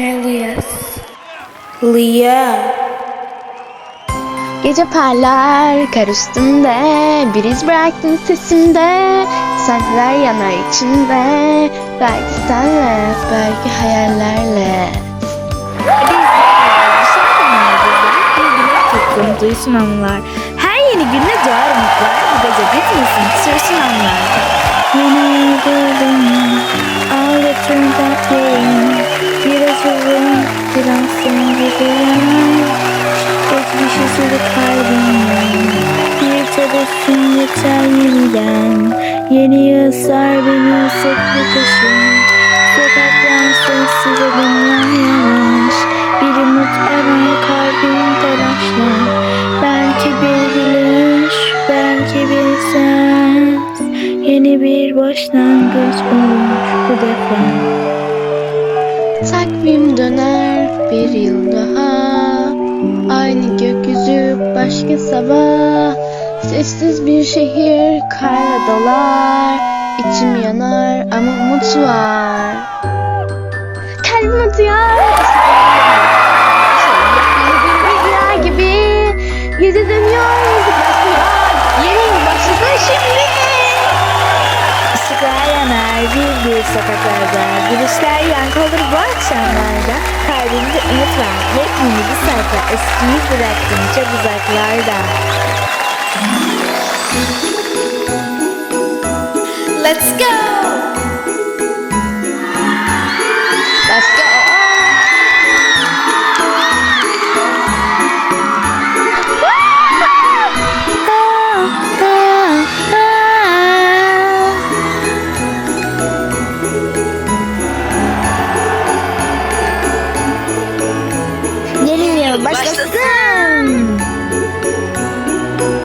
Rebellious. Leah. Gece parlar kar üstünde Bir iz bıraktın sesimde Saatler yanar içinde Belki senle belki hayallerle Tuttum duysun anılar. Her yeni günde doğar umutlar. Bu gece bitmesin sürsün anılar. Yeni buldum. All tebessüm yeter yeniden. Yeni yazar beni ısıtlı kışın. Sokaklar sessiz adımlar yavaş. Bir umut arar kalbim telaşlar. Belki bir gülüş, belki bir ses. Yeni bir başlangıç olur bu defa. Takvim döner bir yıl daha Aynı gökyüzü başka sabah Sessiz bir şehir karla dolar İçim yanar ama umut var. Kalbim atıyor. Rüya gibi Yüzü dönüyor yüzü bakmıyor Yeni başlasın şimdi. Işıklar yanar bir bir sokaklarda. Gülüşler yankı olur bu akşamlarda. Kalbimde umut var Yepyeni bir sayfa. Eskiyi bıraktım çok uzaklarda Let's go! Let's go! Деревья, башка, башка.